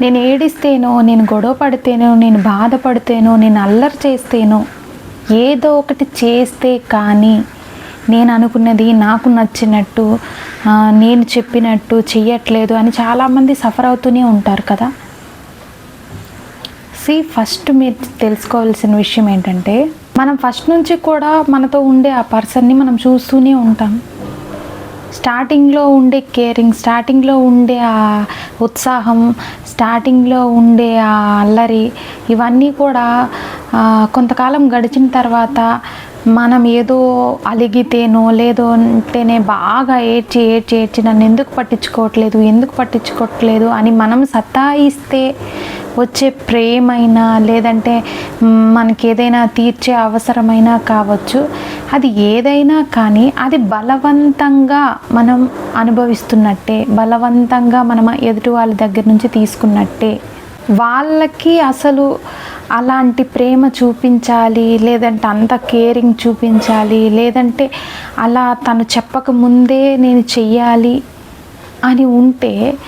నేను ఏడిస్తేనో నేను గొడవ పడితేనో నేను బాధపడితేనో నేను అల్లరి చేస్తేనో ఏదో ఒకటి చేస్తే కానీ నేను అనుకున్నది నాకు నచ్చినట్టు నేను చెప్పినట్టు చెయ్యట్లేదు అని చాలామంది సఫర్ అవుతూనే ఉంటారు కదా. సి ఫస్ట్ మీరు తెలుసుకోవాల్సిన విషయం ఏంటంటే మనం ఫస్ట్ నుంచి కూడా మనతో ఉండే ఆ పర్సన్ని మనం చూస్తూనే ఉంటాం. స్టార్టింగ్లో ఉండే కేరింగ్ స్టార్టింగ్లో ఉండే ఆ ఉత్సాహం స్టార్టింగ్లో ఉండే ఆ అల్లరి ఇవన్నీ కూడా కొంతకాలం గడిచిన తర్వాత మనం ఏదో అలిగితేనో లేదో అంటేనే బాగా ఏడ్చి ఏడ్చి ఏడ్చి నన్ను ఎందుకు పట్టించుకోవట్లేదు ఎందుకు పట్టించుకోవట్లేదు అని మనం సతాయిస్తే వచ్చే ప్రేమైనా లేదంటే మనకి ఏదైనా తీర్చే అవసరమైనా కావచ్చు. అది ఏదైనా కానీ అది బలవంతంగా మనం అనుభవిస్తున్నట్టే బలవంతంగా మనం ఎదుటి వాళ్ళ దగ్గర నుంచి తీసుకున్నట్టే. వాళ్ళకి అసలు అలాంటి ప్రేమ చూపించాలి లేదంటే అంత కేరింగ్ చూపించాలి లేదంటే అలా తను చెప్పక ముందే నేను చెయ్యాలి అని ఉంటే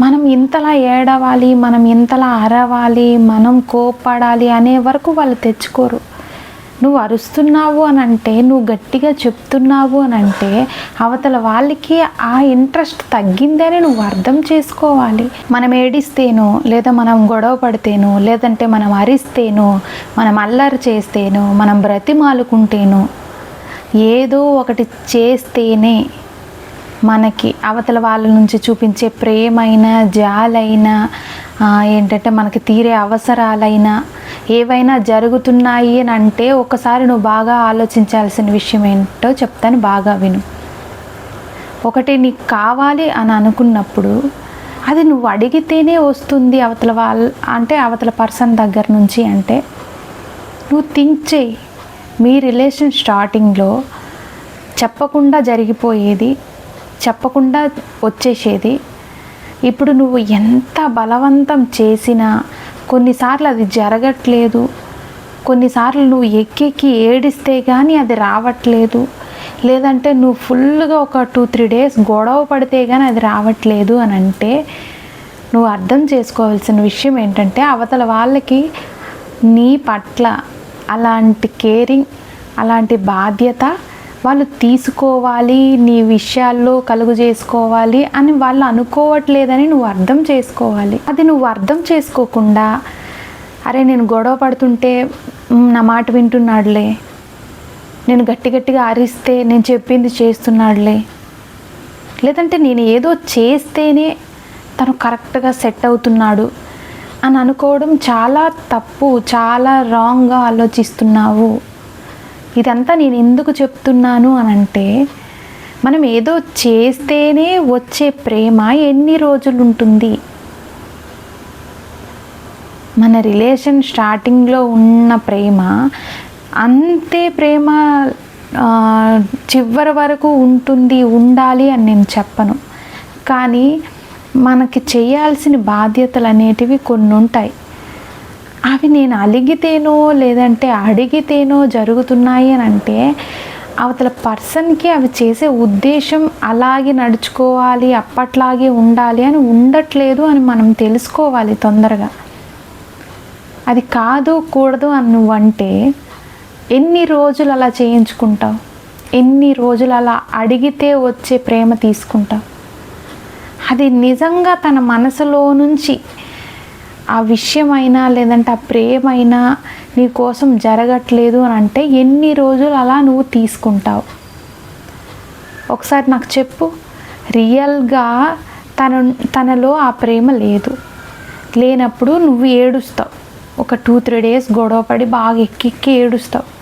మనం ఇంతలా ఏడవాలి మనం ఇంతలా అరవాలి మనం కోపడాలి అనే వరకు వాళ్ళు తెచ్చుకోరు. నువ్వు అరుస్తున్నావు అని అంటే నువ్వు గట్టిగా చెప్తున్నావు అని అంటే అవతల వాళ్ళకి ఆ ఇంట్రెస్ట్ తగ్గిందని నువ్వు అర్థం చేసుకోవాలి. మనం ఏడిస్తేనో లేదా మనం గొడవ పడితేనో లేదంటే మనం అరిస్తేనో మనం అల్లరి చేస్తేనో మనం బ్రతిమాలుకుంటేనో ఏదో ఒకటి చేస్తేనే మనకి అవతల వాళ్ళ నుంచి చూపించే ప్రేమైనా జాలైనా ఏంటంటే మనకి తీరే అవసరాలైనా ఏవైనా జరుగుతున్నాయి అని అంటే ఒకసారి నువ్వు బాగా ఆలోచించాల్సిన విషయం ఏంటో చెప్తాను బాగా విను. ఒకటి నీకు కావాలి అని అనుకున్నప్పుడు అది నువ్వు అడిగితేనే వస్తుంది అవతల వాళ్ళ అంటే అవతల పర్సన్ దగ్గర నుంచి అంటే నువ్వు థింక్ చేయి. మీ రిలేషన్ స్టార్టింగ్లో చెప్పకుండా జరిగిపోయేది చెప్పకుండా వచ్చేసేది. ఇప్పుడు నువ్వు ఎంత బలవంతం చేసినా కొన్నిసార్లు అది జరగట్లేదు. కొన్నిసార్లు నువ్వు ఎక్కెక్కి ఏడిస్తే కానీ అది రావట్లేదు. లేదంటే నువ్వు ఫుల్గా ఒక టూ త్రీ డేస్ గొడవ పడితే కానీ అది రావట్లేదు అని అంటే నువ్వు అర్థం చేసుకోవాల్సిన విషయం ఏంటంటే అవతల వాళ్ళకి నీ పట్ల అలాంటి కేరింగ్ అలాంటి బాధ్యత వాళ్ళు తీసుకోవాలి నీ విషయాల్లో కలుగు చేసుకోవాలి అని వాళ్ళు అనుకోవట్లేదని నువ్వు అర్థం చేసుకోవాలి. అది నువ్వు అర్థం చేసుకోకుండా అరే నేను గొడవ పడుతుంటే నా మాట వింటున్నాడులే. నేను గట్టి గట్టిగా అరిస్తే నేను చెప్పింది చేస్తున్నాడులే. లేదంటే నేను ఏదో చేస్తేనే తను కరెక్ట్గా సెట్ అవుతున్నాడు అని అనుకోవడం చాలా తప్పు చాలా రాంగ్గా ఆలోచిస్తున్నావు. ఇదంతా నేను ఎందుకు చెప్తున్నాను అని అంటే మనం ఏదో చేస్తేనే వచ్చే ప్రేమ ఎన్ని రోజులు ఉంటుంది? మన రిలేషన్ స్టార్టింగ్లో ఉన్న ప్రేమ అంతే ప్రేమ చివరి వరకు ఉంటుంది ఉండాలి అని నేను చెప్పను. కానీ మనకి చేయాల్సిన బాధ్యతలు అనేటివి కొన్ని ఉంటాయి అవి నేను అలిగితేనో లేదంటే అడిగితేనో జరుగుతున్నాయి అని అంటే అవతల పర్సన్కి అవి చేసే ఉద్దేశం అలాగే నడుచుకోవాలి అప్పట్లాగే ఉండాలి అని ఉండట్లేదు అని మనం తెలుసుకోవాలి తొందరగా. అది కాదు కూడదు అని నువ్వంటే ఎన్ని రోజులు అలా చేయించుకుంటావు? ఎన్ని రోజులు అలా అడిగితే వచ్చే ప్రేమ తీసుకుంటావు? అది నిజంగా తన మనసులో నుంచి ఆ విషయమైనా లేదంటే ఆ ప్రేమైనా నీ కోసం జరగట్లేదు అని అంటే ఎన్ని రోజులు అలా నువ్వు తీసుకుంటావు? ఒకసారి నాకు చెప్పు. రియల్గా తన తనలో ఆ ప్రేమ లేదు. లేనప్పుడు నువ్వు ఏడుస్తావు. ఒక టూ త్రీ డేస్ గొడవపడి బాగా ఎక్కి ఏడుస్తావు.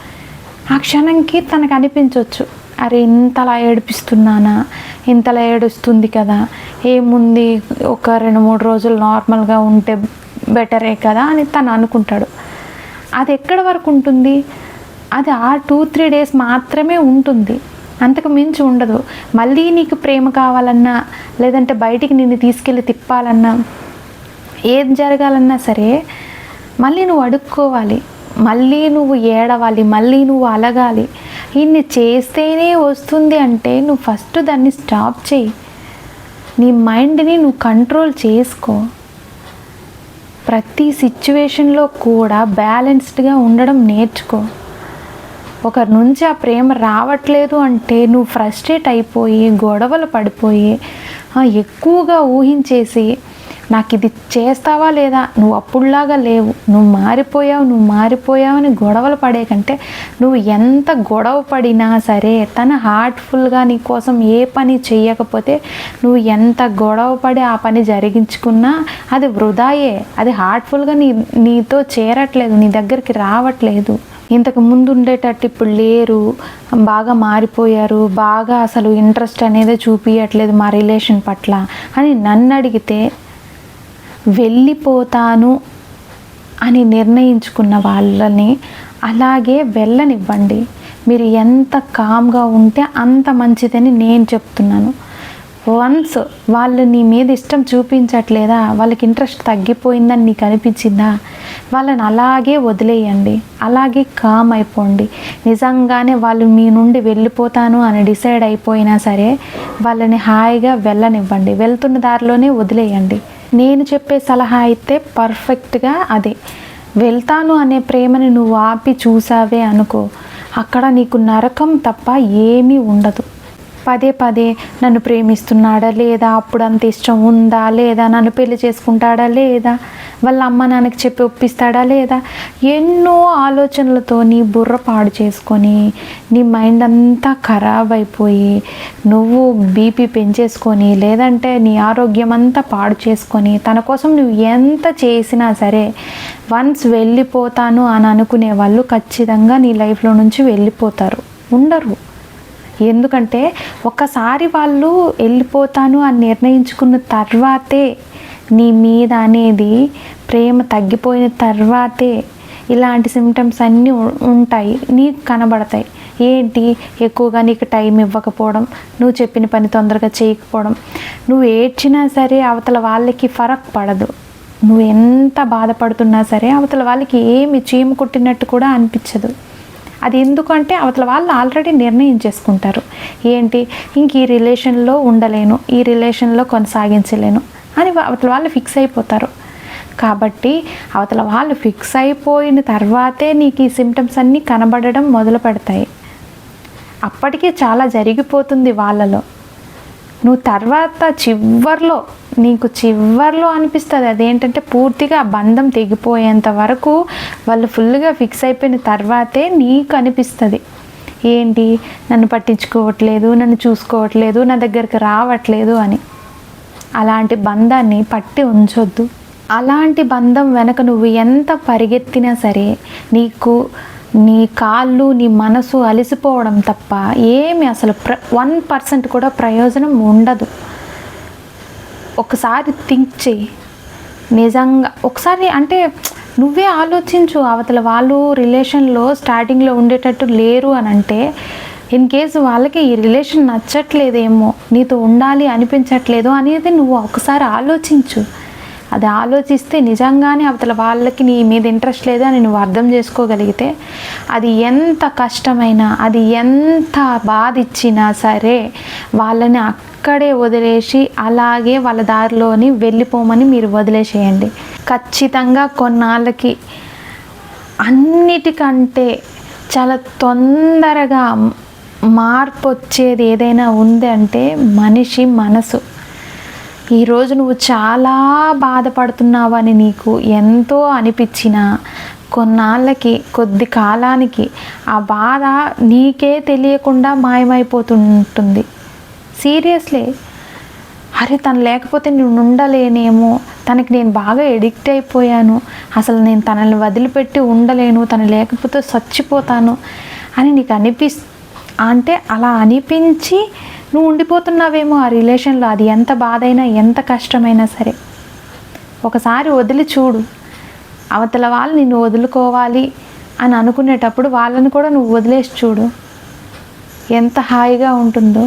ఆ క్షణంకి తనకు అనిపించవచ్చు అరే ఇంతలా ఏడిపిస్తున్నానా? ఇంతలా ఏడుస్తుంది కదా? ఏముంది? ఒక రెండు మూడు రోజులు నార్మల్గా ఉంటే బెటరే కదా అని తను అనుకుంటాడు. అది ఎక్కడి వరకు ఉంటుంది? అది ఆ టూ త్రీ డేస్ మాత్రమే ఉంటుంది. అంతకు మించి ఉండదు. మళ్ళీ నీకు ప్రేమ కావాలన్నా లేదంటే బయటికి నిన్ను తీసుకెళ్ళి తిప్పాలన్నా ఏది జరగాలన్నా సరే మళ్ళీ నువ్వు అడుక్కోవాలి. మళ్ళీ నువ్వు ఏడవాలి. మళ్ళీ నువ్వు అలగాలి. ఇన్ని చేస్తేనే వస్తుంది అంటే నువ్వు ఫస్ట్ దాన్ని స్టాప్ చేయి. నీ మైండ్ని నువ్వు కంట్రోల్ చేసుకో. ప్రతి సిచ్యువేషన్లో కూడా బ్యాలెన్స్డ్గా ఉండడం నేర్చుకో. ఒకరి నుంచి ఆ ప్రేమ రావట్లేదు అంటే నువ్వు ఫ్రస్ట్రేట్ అయిపోయి గొడవలు పడిపోయి ఎక్కువగా ఊహించేసి నాకు ఇది చేస్తావా లేదా? నువ్వు అప్పుడులాగా లేవు. నువ్వు మారిపోయావు నువ్వు మారిపోయావు అని గొడవలు పడే కంటే నువ్వు ఎంత గొడవ పడినా సరే తన హార్ట్ఫుల్గా నీ కోసం ఏ పని చేయకపోతే నువ్వు ఎంత గొడవ పడి ఆ పని జరిగించుకున్నా అది వృధాయే. అది హార్ట్ఫుల్గా నీ నీతో చేరట్లేదు నీ దగ్గరికి రావట్లేదు. ఇంతకు ముందు ఉండేటట్టు ఇప్పుడు లేరు. బాగా మారిపోయారు. బాగా అసలు ఇంట్రెస్ట్ అనేది చూపించట్లేదు మా రిలేషన్ పట్ల అని నన్ను అడిగితే వెళ్ళిపోతాను అని నిర్ణయించుకున్న వాళ్ళని అలాగే వెళ్ళనివ్వండి. మీరు ఎంత కామ్గా ఉంటే అంత మంచిదని నేను చెప్తున్నాను. వన్స్ వాళ్ళు నీ మీద ఇష్టం చూపించట్లేదా? వాళ్ళకి ఇంట్రెస్ట్ తగ్గిపోయిందని నీకు అనిపించిందా? వాళ్ళని అలాగే వదిలేయండి. అలాగే కామ్ అయిపోండి. నిజంగానే వాళ్ళు మీ నుండి వెళ్ళిపోతాను అని డిసైడ్ అయిపోయినా సరే వాళ్ళని హాయిగా వెళ్ళనివ్వండి. వెళ్తున్న దారిలోనే వదిలేయండి. నేను చెప్పే సలహా అయితే పర్ఫెక్ట్గా అదే. వెళ్తాను అనే ప్రేమని నువ్వు ఆపి చూసావే అనుకో. అక్కడ నీకు నరకం తప్ప ఏమీ ఉండదు. పదే పదే నన్ను ప్రేమిస్తున్నాడా లేదా? అప్పుడు అంత ఇష్టం ఉందా లేదా? నన్ను పెళ్ళి చేసుకుంటాడా లేదా? వాళ్ళ అమ్మ నాన్నకి చెప్పి ఒప్పిస్తాడా లేదా? ఎన్నో ఆలోచనలతో నీ బుర్ర పాడు చేసుకొని నీ మైండ్ అంతా ఖరాబ్ అయిపోయి నువ్వు బీపీ పెంచేసుకొని లేదంటే నీ ఆరోగ్యం అంతా పాడు చేసుకొని తన కోసం నువ్వు ఎంత చేసినా సరే వన్స్ వెళ్ళిపోతాను అని అనుకునే వాళ్ళు ఖచ్చితంగా నీ లైఫ్లో నుంచి వెళ్ళిపోతారు. ఉండరు. ఎందుకంటే ఒకసారి వాళ్ళు వెళ్ళిపోతాను అని నిర్ణయించుకున్న తర్వాతే నీ మీద అనేది ప్రేమ తగ్గిపోయిన తర్వాతే ఇలాంటి సిమ్టమ్స్ అన్నీ ఉంటాయి నీకు కనబడతాయి. ఏంటి? ఎక్కువగా నీకు టైం ఇవ్వకపోవడం నువ్వు చెప్పిన పని తొందరగా చేయకపోవడం. నువ్వు ఏడ్చినా సరే అవతల వాళ్ళకి ఫరక్ పడదు. నువ్వు ఎంత బాధపడుతున్నా సరే అవతల వాళ్ళకి ఏమి చీమ కుట్టినట్టు కూడా అనిపించదు. అది ఎందుకంటే అవతల వాళ్ళు ఆల్రెడీ నిర్ణయం చేసుకుంటారు. ఏంటి? ఇంక ఈ రిలేషన్లో ఉండలేను ఈ రిలేషన్లో కొనసాగించలేను అని అవతల వాళ్ళు ఫిక్స్ అయిపోతారు. కాబట్టి అవతల వాళ్ళు ఫిక్స్ అయిపోయిన తర్వాతే నీకు ఈ సిమ్టమ్స్ అన్నీ కనబడడం మొదలు పెడతాయి. అప్పటికే చాలా జరిగిపోతుంది వాళ్ళలో. నువ్వు తర్వాత చివర్లో నీకు చివర్లో అనిపిస్తుంది. అదేంటంటే పూర్తిగా ఆ బంధం తెగిపోయేంత వరకు వాళ్ళు ఫుల్గా ఫిక్స్ అయిపోయిన తర్వాతే నీకు అనిపిస్తుంది. ఏంటి? నన్ను పట్టించుకోవట్లేదు నన్ను చూసుకోవట్లేదు నా దగ్గరికి రావట్లేదు అని. అలాంటి బంధాన్ని పట్టి ఉంచొద్దు. అలాంటి బంధం వెనక నువ్వు ఎంత పరిగెత్తినా సరే నీకు నీ కాళ్ళు నీ మనసు అలసిపోవడం తప్ప ఏమి అసలు ప్ర వన్ పర్సెంట్ కూడా ప్రయోజనం ఉండదు. ఒకసారి థింక్ చెయ్యి నిజంగా ఒకసారి అంటే నువ్వే ఆలోచించు అవతల వాళ్ళు రిలేషన్లో స్టార్టింగ్లో ఉండేటట్టు లేరు అని అంటే ఇన్ కేసు వాళ్ళకి ఈ రిలేషన్ నచ్చట్లేదేమో నీతో ఉండాలి అనిపించట్లేదు అనేది నువ్వు ఒకసారి ఆలోచించు. అది ఆలోచిస్తే నిజంగానే అవతల వాళ్ళకి నీ మీద ఇంట్రెస్ట్ లేదా అని నువ్వు అర్థం చేసుకోగలిగితే అది ఎంత కష్టమైనా అది ఎంత బాధ ఇచ్చినా సరే వాళ్ళని అక్కడే వదిలేసి అలాగే వాళ్ళ దారిలోని వెళ్ళిపోమని మీరు వదిలేసేయండి. ఖచ్చితంగా కొన్నాళ్ళకి అన్నిటికంటే చాలా తొందరగా మార్పు వచ్చేది ఏదైనా ఉంది అంటే మనిషి మనసు. ఈరోజు నువ్వు చాలా బాధపడుతున్నావని నీకు ఎంతో అనిపించినా కొన్నాళ్ళకి కొద్ది కాలానికి ఆ బాధ నీకే తెలియకుండా మాయమైపోతుంటుంది. సీరియస్లీ అరే తను లేకపోతే నేను ఉండలేనేమో తనకి నేను బాగా ఎడిక్ట్ అయిపోయాను అసలు నేను తనని వదిలిపెట్టి ఉండలేను తను లేకపోతే చచ్చిపోతాను అని నీకు అనిపి అంటే అలా అనిపించి నువ్వు ఉండిపోతున్నావేమో ఆ రిలేషన్లో అది ఎంత బాధైనా ఎంత కష్టమైనా సరే. ఒకసారి వదిలి చూడు అవతల వాళ్ళు నిన్ను వదులుకోవాలి అని అనుకునేటప్పుడు వాళ్ళని కూడా నువ్వు వదిలేసి చూడు ఎంత హాయిగా ఉంటుందో.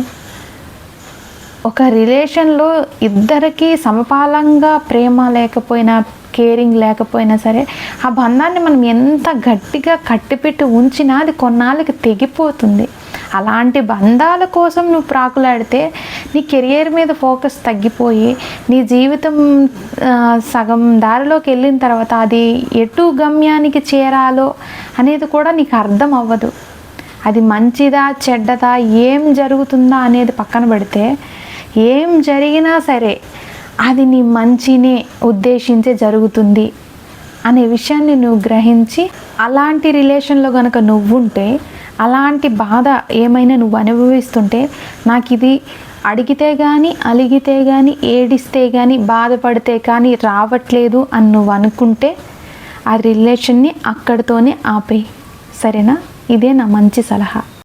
ఒక రిలేషన్లో ఇద్దరికి సమపాలంగా ప్రేమ లేకపోయినా కేరింగ్ లేకపోయినా సరే ఆ బంధాన్ని మనం ఎంత గట్టిగా కట్టిపెట్టి ఉంచినా అది కొన్నాళ్ళకి తెగిపోతుంది. అలాంటి బంధాల కోసం నువ్వు ప్రాకులాడితే నీ కెరియర్ మీద ఫోకస్ తగ్గిపోయి నీ జీవితం సగం దారిలోకి వెళ్ళిన తర్వాత అది ఎటు గమ్యానికి చేరాలో అనేది కూడా నీకు అర్థం అవ్వదు. అది మంచిదా చెడ్డదా ఏం జరుగుతుందా అనేది పక్కన పెడితే ఏం జరిగినా సరే అది నీ మంచినే ఉద్దేశించే జరుగుతుంది అనే విషయాన్ని నువ్వు గ్రహించి అలాంటి రిలేషన్లో కనుక నువ్వుంటే అలాంటి బాధ ఏమైనా నువ్వు అనుభవిస్తుంటే నాకు ఇది అడిగితే కానీ అలిగితే కానీ ఏడిస్తే కానీ బాధపడితే కానీ రావట్లేదు అని నువ్వు అనుకుంటే ఆ రిలేషన్ని అక్కడితోనే ఆపేయి. సరేనా? ఇదే నా మంచి సలహా.